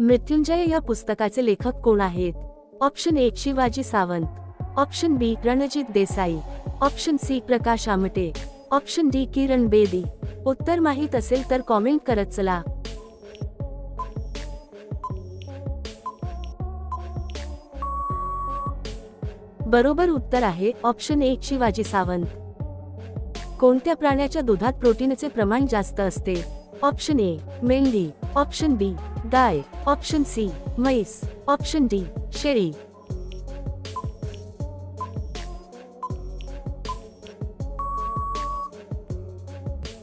मृत्युंजय या पुस्तकाचे लेखक कोण आहेत? ऑप्शन एक Shivaji Sawant. Option B Ranjit Desai. Option C Prakash Amte. Option D Kiran Bedi. उत्तर माहीत असेल तर कॉमेंट करत चला. बरोबर उत्तर आहे ऑप्शन एक शिवाजी सावंत. कोणत्या प्राण्याच्या दुधात प्रोटीनचे प्रमाण जास्त असते? ऑप्शन ए मेंढी. ऑप्शन बी गाय ऑप्शन सी म्हैस ऑप्शन डी शेळी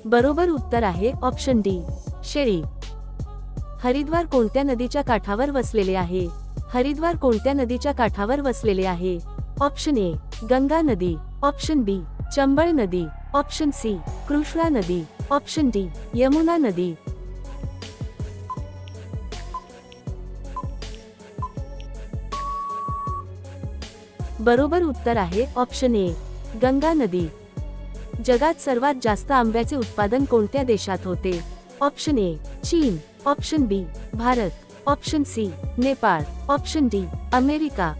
बरोबर उत्तर आहे ऑप्शन डी शेळी हरिद्वार कोणत्या नदीच्या काठावर वसलेले आहे? हरिद्वार कोणत्या नदीच्या काठावर वसलेले आहे? ऑप्शन ए गंगा नदी. ऑप्शन बी चंबळ नदी. ऑप्शन सी कृष्णा नदी. ऑप्शन डी यमुना नदी. बरोबर उत्तर आहे ऑप्शन ए गंगा नदी. जगात सर्वात जास्त आंब्याचे उत्पादन कोणत्या देशात होते? ऑप्शन ए चीन. Option B Bharat. Option C Nepal. Option D America.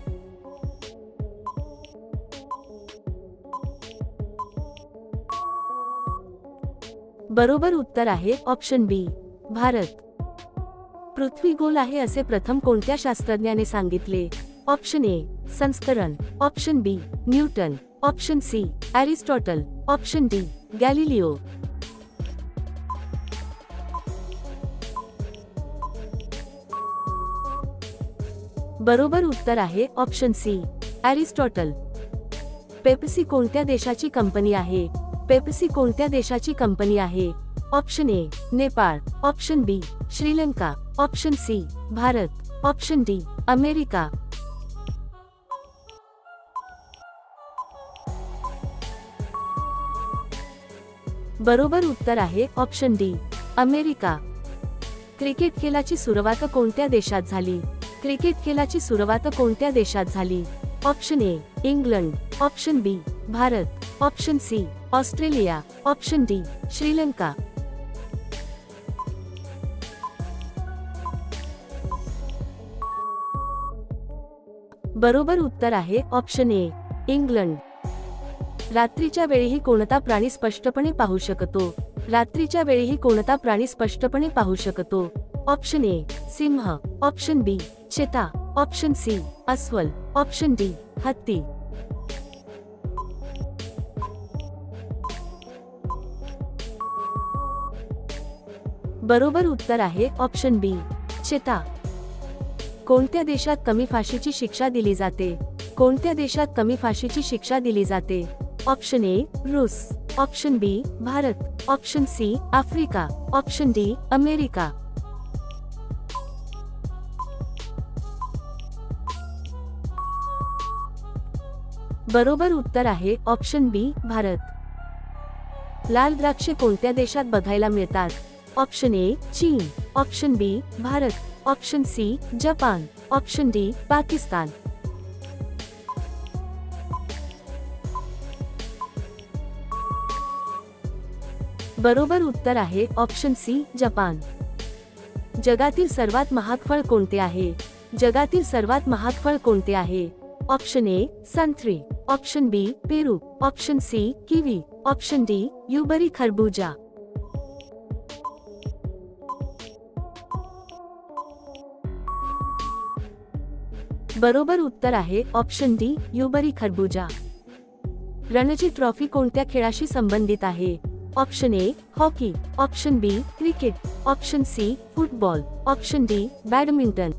बरोबर उत्तर आहे ऑप्शन बी भारत. पृथ्वी गोल आहे असे प्रथम कोणत्या शास्त्रज्ञाने सांगितले? ऑप्शन ए, संस्करण, option B, Newton, option C, Aristotle, option D Galileo बरोबर उत्तर आहे ऑप्शन सी अरिस्टॉटल पेप्सी कोणत्या देशाची कंपनी आहे? पेप्सी कोणत्या देशाची कंपनी आहे? Option A, Nepal. Option B, Sri Lanka. Option C, Bharat. Option D, America. बरोबर उत्तर आहे ऑप्शन डी अमेरिका. क्रिकेट खेळाची सुरुवात कोणत्या देशात झाली? क्रिकेट खेळाची सुरुवात कोणत्या देशात झाली? Option A England option B Bharat. Option C Australia. Option D Sri Lanka. बरोबर उत्तर आहे ऑप्शन ए इंग्लंड रात्रीच्या वेळीही कोणता प्राणी स्पष्टपणे पाहू शकतो? रात्रीच्या वेळीही कोणता प्राणी स्पष्टपणे पाहू शकतो? ऑप्शन ए, सिंह. ऑप्शन बी, चेता. ऑप्शन सी, अस्वल. ऑप्शन डी, हत्ती. बरोबर उत्तर आहे ऑप्शन बी, चेता. कोणत्या देशात कमी फाशीची शिक्षा दिली जाते? कोणत्या देशात कमी फाशीची शिक्षा दिली जाते? ऑप्शन ए रूस option B Bharat option C Africa option D America बरोबर उत्तर आहे ऑप्शन बी भारत लाल द्राक्षे कोणत्या देशात बघायला मिळतात? ऑप्शन ए चीन option B Bharat option C Japan option D Pakistan बरोबर उत्तर आहे ऑप्शन सी जपान. जगातील सर्वात महाग फळ कोणते आहे? जगातील सर्वात महाग फळ कोणते आहे? ऑप्शन ए संत्री option B Peru. Option C kiwi option D Yubari खरबूजा. बरोबर उत्तर आहे ऑप्शन डी युबरी खरबूजा. रणजी ट्रॉफी कोणत्या खेळाशी संबंधित आहे? Option A hockey option B cricket option C football option D badminton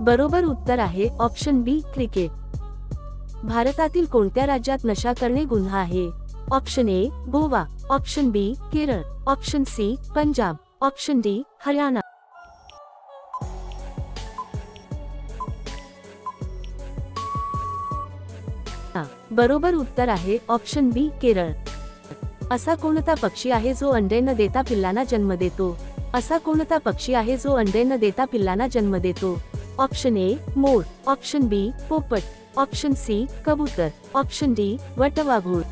बरोबर उत्तर आहे ऑप्शन बी क्रिकेट भारतातील कोणत्या राज्यात नशा करणे गुन्हा आहे? Option A Goa. Option B Kerala. Option C Punjab. Option D Haryana. आता बरोबर उत्तर आहे ऑप्शन बी केरळ. असा कोणता पक्षी आहे जो अंडे न देता पिल्लांना जन्म देतो? असा कोणता पक्षी आहे जो अंडे न देता पिल्लांना जन्म देतो? ऑप्शन ए मोर. ऑप्शन बी पोपट. ऑप्शन सी कबूतर. ऑप्शन डी वटवाघूळ.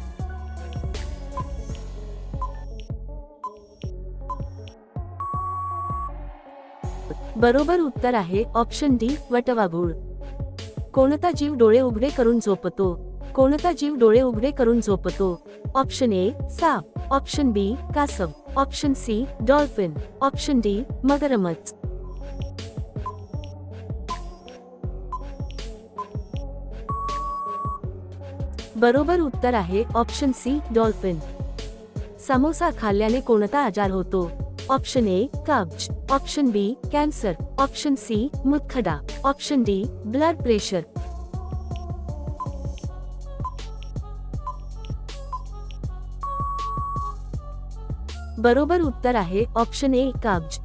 बरोबर उत्तर आहे ऑप्शन डी वटवाघूळ. कोणता जीव डोळे उघडे करून झोपतो? कोणता जीव डोळे उघडे करून झोपतो. ऑप्शन ए साप ऑप्शन बी, कासव. Option C, dolphin. Option D, मगरमच्छ. बरोबर उत्तर आहे, ऑप्शन सी, डॉल्फिन. समोसा खाल्ल्याने कोणता आजार होतो? ऑप्शन ए, कब्ज. Option B, cancer. Option C, मुतखडा. Option D, blood pressure. बरोबर उत्तर आहे ऑप्शन ए कब्ज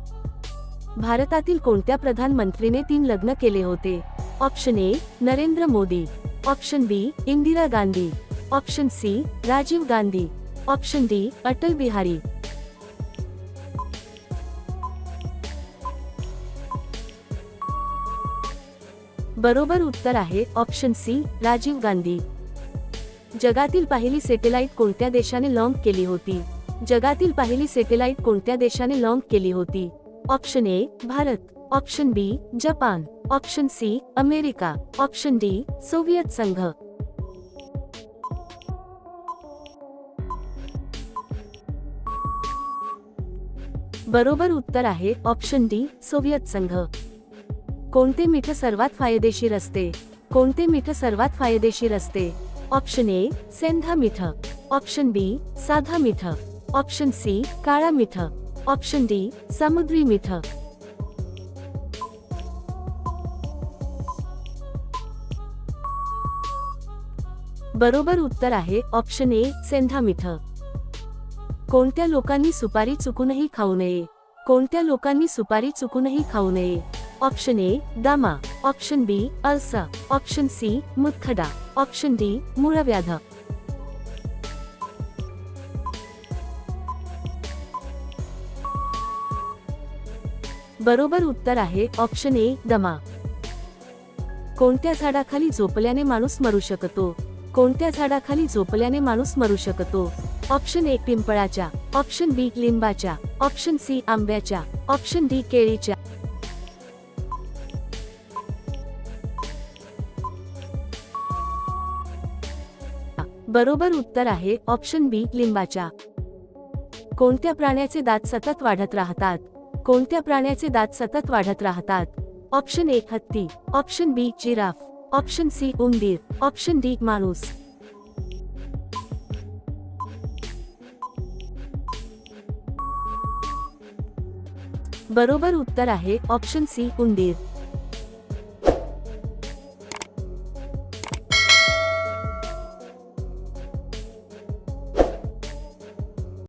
भारतातील कोणत्या प्रधानमंत्रीने तीन लग्न केले होते? Option A Narendra Modi. Option B Indira Gandhi. Option C Rajiv Gandhi. Option D Atal Bihari. बरोबर उत्तर आहे ऑप्शन सी राजीव गांधी. जगातील पहिली सॅटेलाइट कोणत्या देशाने लॉन्च केली होती? जगातील पहिली सॅटेलाइट कोणत्या देशाने लॉन्च केली होती? Option A Bharat. Option B Japan. Option C America. Option D Soviet संघ. बरोबर उत्तर आहे ऑप्शन डी सोव्हिएत संघ. कोणते मीठ सर्वात फायदेशीर असते? कोणते मीठ सर्वात फायदेशीर असते? ऑप्शन ए सेंधा मीठ. ऑप्शन बी साधा मीठ. ऑप्शन सी काळा मीठ। ऑप्शन डी, समुद्री मीठ। बरोबर उत्तर आहे ऑप्शन ए, सेंधा मीठ। कोणत्या लोकांनी सुपारी चुकूनही खाऊ नये? कोणत्या लोकांनी सुपारी चुकूनही खाऊ नये? ऑप्शन ए, दामा। Option B, ulcer. Option C मुतखडा option D, मूळव्याध। बरोबर उत्तर आहे ऑप्शन ए दमा. कोणत्या झाडाखाली झोपल्याने माणूस मरू शकतो? कोणत्या झाडाखाली झोपल्याने माणूस मरू शकतो? ऑप्शन ए पिंपळाच्या. ऑप्शन बी लिंबाच्या. ऑप्शन सी आंब्याच्या. ऑप्शन डी केळीच्या. बरोबर उत्तर आहे ऑप्शन बी लिंबाच्या. कोणत्या प्राण्याचे दात सतत वाढत राहतात? कोणत्या प्राण्याचे दात सतत वाढत राहतात? ऑप्शन ए, हत्ती. Option B, giraffe. Option C, उंदीर. ऑप्शन डी, माणूस. बरोबर उत्तर आहे ऑप्शन सी, उंदीर.